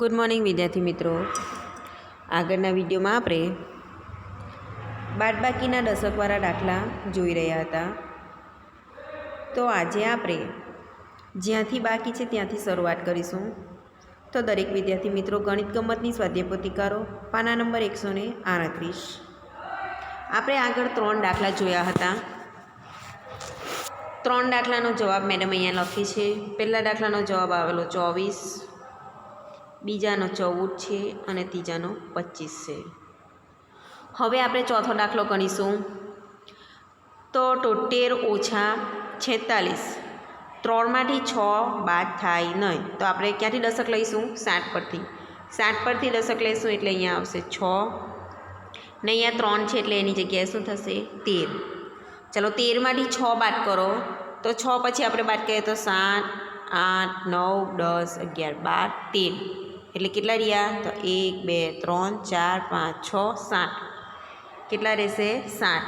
Good morning વિદ્યાર્થી મિત્રો. આગળના વિડીયોમાં આપણે બાદબાકીના દશકવાળા દાખલા જોઈ રહ્યા હતા. તો આજે આપણે જ્યાંથી બાકી છે ત્યાંથી શરૂઆત કરીશું. તો દરેક વિદ્યાર્થી મિત્રો, ગણિત ગમતની સ્વાધ્યાય પોતિકારો પાના નંબર એકસો ને આડત્રીસ. આપણે આગળ ત્રણ દાખલા જોયા હતા. ત્રણ દાખલાનો જવાબ મેડમ અહીંયા લખી છે. પહેલા દાખલાનો જવાબ આવેલો ચોવીસ. બીજાનો ચૌદ છે અને ત્રીજાનો પચીસ છે. હવે આપણે ચોથો દાખલો ગણીશું. તો તોતેર ઓછા છેતાલીસ. ત્રણમાંથી છ બાદ થાય નહીં તો આપણે ક્યાંથી દશક લઈશું? સાત પરથી. સાત પરથી દશક લઈશું એટલે અહીંયા આવશે છ. ને અહીંયા ત્રણ છે એટલે એની જગ્યાએ શું થશે? તેર. ચલો તેરમાંથી છ બાદ કરો. તો છ પછી આપણે બાદ કરીએ તો સાત, આઠ, નવ, દસ, અગિયાર, બાર, તેર. એટલે કેટલા રહ્યા? તો એક, બે, ત્રણ, ચાર, પાંચ, છ, સાત. કેટલા રહેશે? સાત.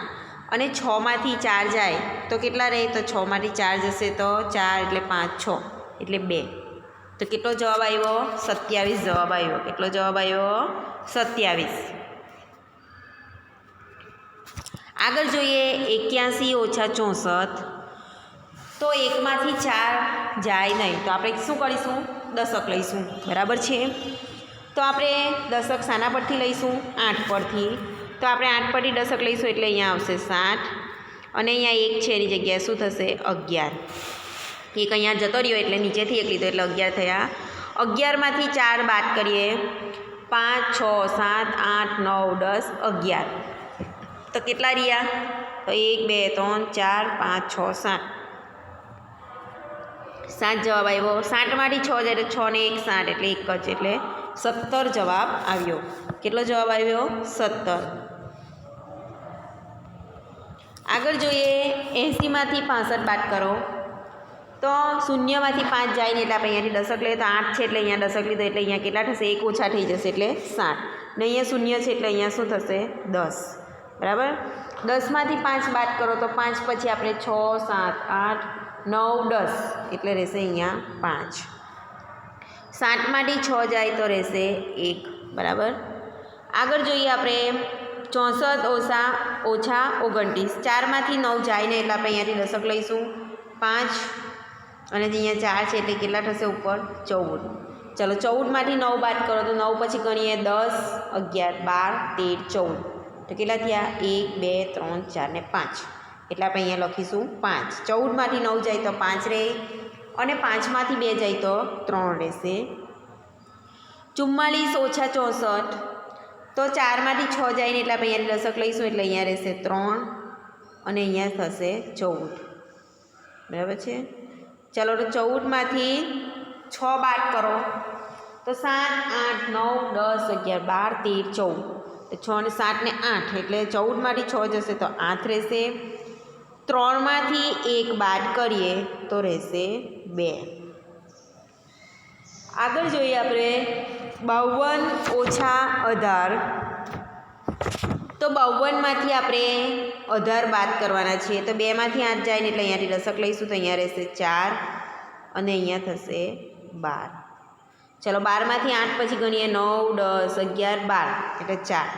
અને છમાંથી ચાર જાય, તો કેટલા રહે? તો છમાંથી ચાર જશે તો ચાર એટલે પાંચ, છ એટલે બે. તો કેટલો જવાબ આવ્યો? સત્યાવીસ જવાબ આવ્યો. કેટલો જવાબ આવ્યો? સત્યાવીસ. આગળ જોઈએ, એક્યાસી ઓછા ચોસઠ. તો એકમાંથી ચાર જાય નહીં. તો આપણે શું કરીશું? દશક લઈશું, બરાબર છે? તો આપણે દશક શાના પરથી લઈશું, આઠ પરથી. તો આપણે આઠ પરથી દશક લઈશું એટલે અહીંયા આવશે સાત. અને અહીંયા એક છે એની જગ્યાએ શું થશે? અગિયાર. એક અહીંયા જતો રહ્યો એટલે નીચેથી એક લીધો એટલે અગિયાર થયા. અગિયારમાંથી ચાર બાદ કરીએ. પાંચ, છ, સાત, આઠ, નવ, દસ, અગિયાર. તો કેટલા રહ્યા? તો એક, બે, ત્રણ, ચાર, પાંચ, છ, સાત. સાત જવાબ આવ્યો. સાતમાંથી છ જાય એટલે છ ને એક સાત, એટલે એક જ, એટલે સત્તર જવાબ આવ્યો. કેટલો જવાબ આવ્યો? સત્તર. આગળ જોઈએ. એંસીમાંથી પાસઠ બાદ કરો. તો શૂન્યમાંથી પાંચ જાય ને એટલે આપણે અહીંયાથી દશક લઈએ તો આઠ છે એટલે અહીંયા દશક લીધો એટલે અહીંયા કેટલા થશે? એક ઓછા થઈ જશે એટલે સાત. ને અહીંયા શૂન્ય છે એટલે અહીંયા શું થશે? દસ. બરાબર? દસમાંથી પાંચ બાદ કરો તો પાંચ પછી આપણે છ, સાત, આઠ નવ દસ એટલે રહેશે અહીંયા પાંચ. સાતમાંથી છ જાય તો રહેશે એક, બરાબર? આગળ જોઈએ આપણે ચોસઠ ઓછા ઓછા ઓગણત્રીસ. ચારમાંથી નવ જાય ને એટલે આપણે અહીંયાથી દશક લઈશું. પાંચ અને અહીંયા ચાર છે એટલે કેટલા થશે ઉપર? ચૌદ. ચલો, ચૌદમાંથી નવ બાદ કરો તો નવ પછી ગણીએ દસ, અગિયાર, બાર, તેર, ચૌદ. તો કેટલા થયા? એક, બે, ત્રણ, ચાર ને પાંચ. એટલે આપણે અહીંયા લખીશું પાંચ. ચૌદમાંથી નવ જાય તો પાંચ રહે. અને પાંચમાંથી બે જાય તો ત્રણ રહેશે. ચુમ્માલીસ ઓછા ચોસઠ. તો ચારમાંથી છ જાય ને એટલે આપણે અહીંયા દશક લઈશું, એટલે અહીંયા રહેશે ત્રણ. અને અહીંયા થશે ચૌદ. બરાબર છે? ચાલો, તો ચૌદમાંથી છ બાદ કરો. તો સાત, આઠ, નવ, દસ, અગિયાર, બાર, તેર, ચૌદ. છ ને સાત ને આઠ, એટલે ચૌદમાંથી છ જશે તો આઠ રહેશે. ત્રણમાંથી એક બાદ કરીએ તો રહેશે બે. આગળ જોઈએ આપણે બાવન ઓછા અઢાર. તો બાવનમાંથી આપણે અઢાર બાદ કરવાના છીએ. તો બેમાંથી આઠ જાય ને એટલે અહીંયાથી દશક લઈશું તો અહીંયા રહેશે ચાર અને અહીંયા થશે બાર. ચલો બારમાંથી આઠ પછી ગણીએ નવ, દસ, અગિયાર, બાર. એટલે ચાર.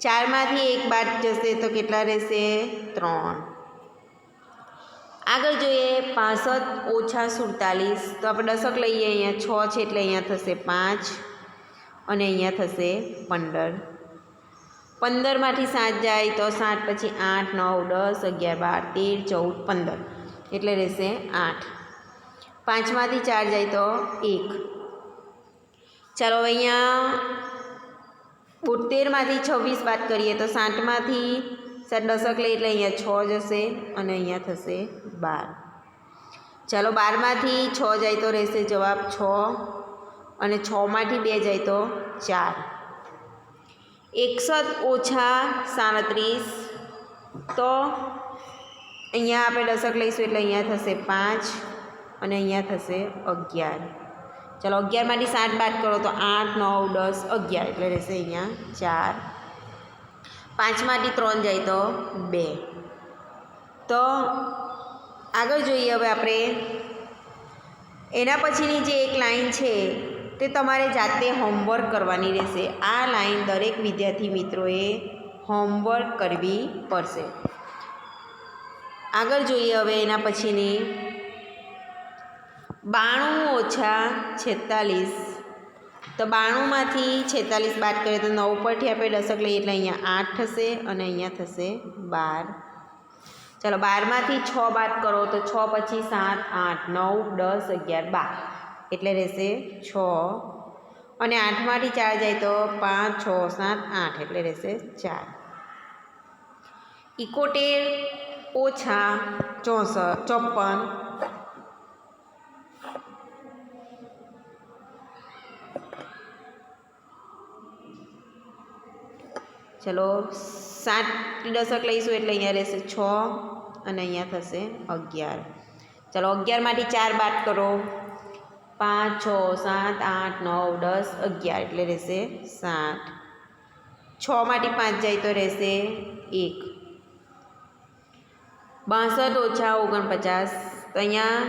ચારમાંથી એક બાદ જશે તો કેટલા રહેશે? ત્રણ. આગળ જોઈએ, પાસઠ ઓછા સુડતાલીસ. તો આપણે દશક લઈએ, અહીંયા છ છે એટલે અહીંયા થશે પાંચ અને અહીંયા થશે પંદર. પંદરમાંથી સાત જાય તો સાત, પછી આઠ, નવ, દસ, અગિયાર, બાર, તેર, ચૌદ, પંદર. એટલે રહેશે આઠ. પાંચમાંથી ચાર જાય તો એક. ચાલો અહીંયા બોતેરમાંથી છવ્વીસ બાદ કરીએ તો સાઠમાંથી સાત દશક લઈ એટલે અહીંયા છ જશે અને અહીંયા થશે બાર. ચાલો બારમાંથી છ જાય તો રહેશે જવાબ છ અને છમાંથી બે જાય તો ચાર. એકસઠ ઓછા સાડત્રીસ તો અહીંયા આપણે દશક લઈશું એટલે અહીંયા થશે પાંચ અને અહીંયા થશે અગિયાર. ચલો, અગિયારમાંથી સાત બાદ કરો તો આઠ, નવ, દસ, અગિયાર. એટલે રહેશે અહીંયા ચાર. પાંચમાંથી ત્રણ જાય તો બે. તો આગળ જોઈએ હવે આપણે. એના પછીની જે એક લાઈન છે તે તમારે જાતે હોમવર્ક કરવાની રહેશે. આ લાઈન દરેક વિદ્યાર્થી મિત્રોએ હોમવર્ક કરવી પડશે. આગળ જોઈએ હવે એના પછીની. બાણું ઓછા છેતાલીસ. તો બાણુંમાંથી છેતાલીસ બાદ કરીએ તો નવ પરથી આપણે દશક લઈએ એટલે અહીંયા આઠ થશે અને અહીંયા થશે બાર. ચાલો બારમાંથી છ બાદ કરો તો છ પછી સાત, આઠ, નવ, દસ, અગિયાર, બાર. એટલે રહેશે છ. અને આઠમાંથી ચાર જાય તો પાંચ, છ, સાત, આઠ એટલે રહેશે ચાર. ઇકોતેર ઓછા ચોસઠ ચોપન ચલો, સાત દશક લઈશું એટલે અહીંયા રહેશે છ અને અહીંયા થશે અગિયાર. ચલો, અગિયારમાંથી ચાર બાદ કરો. પાંચ, છ, સાત, આઠ, નવ, દસ, અગિયાર એટલે રહેશે સાત. છમાંથી પાંચ જાય તો રહેશે એક. બાસઠ ઓછા ઓગણપચાસ. તો અહીંયા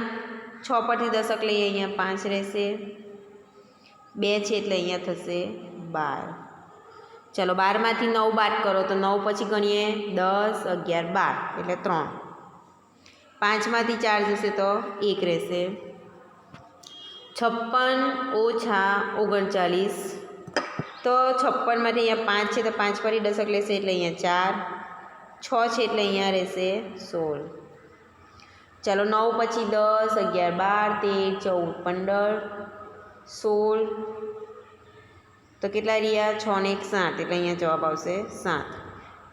છ પરથી દશક લઈએ, અહીંયા પાંચ રહેશે. બે છે એટલે અહીંયા થશે બાર. ચલો બારમાંથી નવ બાદ કરો તો નવ પછી ગણીએ દસ, અગિયાર, બાર એટલે ત્રણ. પાંચમાંથી ચાર જશે તો એક રહેશે. છપ્પન ઓછા ઓગણચાલીસ. તો છપ્પનમાંથી અહીંયા પાંચ છે તો પાંચ ફરી દશક લેશે એટલે અહીંયા ચાર. છ છે એટલે અહીંયા રહેશે સોળ. ચાલો નવ પછી દસ, અગિયાર, બાર, તેર, ચૌદ, પંદર, સોળ તો કેટલા રહ્યા? છ ને એક સાત, એટલે અહીંયા જવાબ આવશે સાત.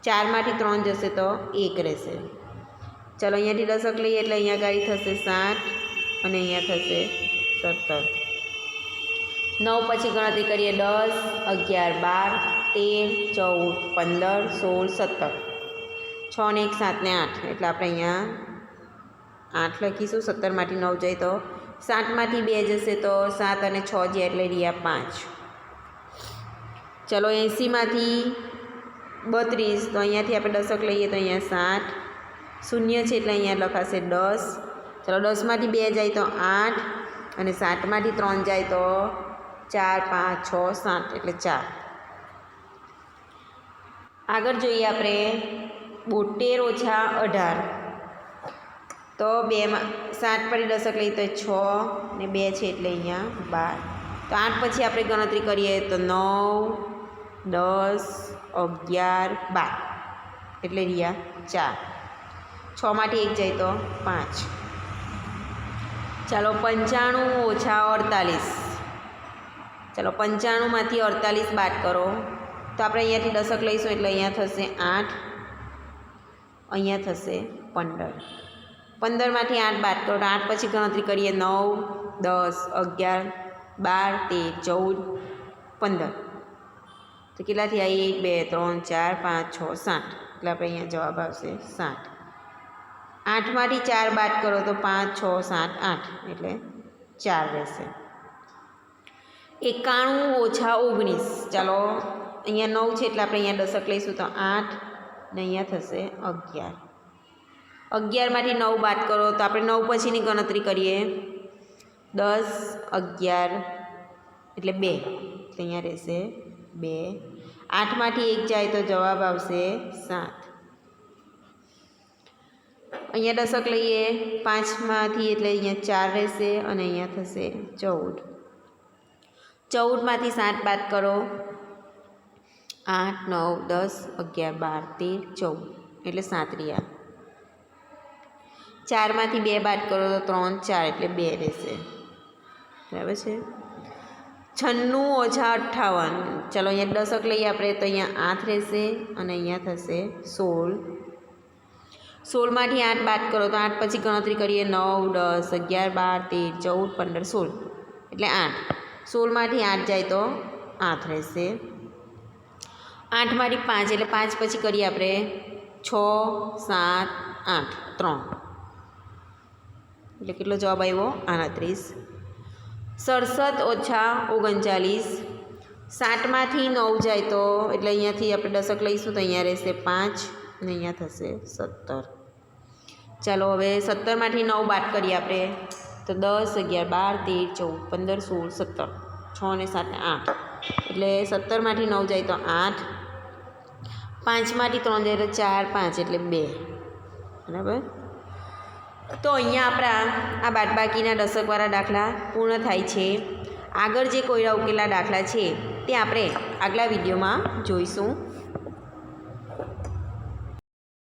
ચારમાંથી ત્રણ જશે તો એક રહેશે. ચાલો અહીંયાથી દશક લઈએ, એટલે અહીંયા ગાડી થશે સાત અને અહીંયા થશે સત્તર. નવ પછી ગણતરી કરીએ દસ, અગિયાર, બાર, તેર, ચૌદ, પંદર, સોળ, સત્તર. છ ને એક સાત આઠ, એટલે આપણે અહીંયા આઠ લખીશું. સત્તરમાંથી નવ જાય તો સાતમાંથી બે જશે તો સાત અને છ જે એટલે રહ્યા પાંચ. ચલો એંસીમાંથી બત્રીસ, તો અહીંયાથી આપણે દશક લઈએ તો અહીંયા સાઠ. શૂન્ય છે એટલે અહીંયા લખાશે દસ. ચલો દસમાંથી બે જાય તો આઠ અને સાતમાંથી ત્રણ જાય તો ચાર, પાંચ, છ, સાત એટલે ચાર. આગળ જોઈએ આપણે બોતેર ઓછા અઢાર. તો બેમાં સાત પડી દશક લઈએ તો છ ને બે છે એટલે અહીંયા બાર. તો આઠ પછી આપણે ગણતરી કરીએ તો નવ, દસ, અગિયાર, બાર. એટલે રહ્યા ચાર. છમાંથી એક જાય તો પાંચ. ચાલો પંચાણું ઓછા અડતાલીસ. ચાલો પંચાણુંમાંથી અડતાલીસ બાદ કરો. તો આપણે અહીંયાથી દશક લઈશું એટલે અહીંયા થશે આઠ. અહીંયા થશે પંદર. પંદરમાંથી આઠ બાદ કરો. આઠ પછી ગણતરી કરીએ નવ, દસ, અગિયાર બાર, તેર, ચૌદ, પંદર. તો કેટલાથી આવી એક, બે, ત્રણ, ચાર, પાંચ, છ, સાત? એટલે આપણે અહીંયા જવાબ આવશે સાત. આઠમાંથી ચાર બાદ કરો તો પાંચ, છ, સાત, આઠ. એટલે ચાર રહેશે. એકાણું ઓછા ઓગણીસ. ચાલો, અહીંયા નવ છે એટલે આપણે અહીંયા દશક લઈશું તો આઠ ને અહીંયા થશે અગિયાર. અગિયારમાંથી નવ બાદ કરો તો આપણે નવ પછીની ગણતરી કરીએ. દસ, અગિયાર, એટલે બે. તો અહીંયા રહેશે બે. આઠમાંથી એક જાય તો જવાબ આવશે સાત. અહીંયા દશક લઈએ. પાંચમાંથી એટલે અહીંયા ચાર રહેશે અને અહીંયા થશે ચૌદ. ચૌદમાંથી સાત બાદ કરો. આઠ, નવ, દસ, અગિયાર, બાર, તેર, ચૌદ. એટલે સાત રહ્યા. ચારમાંથી બે બાદ કરો તો ત્રણ, ચાર, એટલે બે રહેશે. બરાબર છે? છન્નું ઓછા અઠ્ઠાવન. ચલો અહીંયા દશક લઈએ આપણે, તો અહીંયા આઠ રહેશે અને અહીંયા થશે સોળ. સોળમાંથી આઠ બાદ કરો, તો આઠ પછી ગણતરી કરીએ નવ, દસ, અગિયાર, બાર, તેર, ચૌદ, પંદર, સોળ. એટલે આઠ. સોળમાંથી આઠ જાય તો આઠ રહેશે. આઠમાંથી પાંચ, એટલે પાંચ પછી કરીએ આપણે છ, સાત, આઠ, ત્રણ. એટલે કેટલો જવાબ આવ્યો? આડત્રીસ. સડસઠ ઓછા ઓગણચાલીસ. સાતમાંથી નવ જાય તો, એટલે અહીંયાથી આપણે દશક લઈશું તો અહીંયા રહેશે પાંચ અને અહીંયા થશે સત્તર. ચાલો હવે સત્તરમાંથી નવ બાદ કરીએ આપણે. તો દસ, અગિયાર, બાર, તેર, ચૌદ, પંદર, સોળ, સત્તર, છ ને સાત આઠ. એટલે સત્તરમાંથી નવ જાય તો આઠ. પાંચમાંથી ત્રણ જાય તો ચાર, પાંચ, એટલે બે. બરાબર? તો અહીંયા આપણા આ બાદબાકીના દશકવાળા દાખલા પૂર્ણ થાય છે. આગળ જે કોયડા ઉકેલા દાખલા છે તે આપણે આગલા વિડીયોમાં જોઈશું.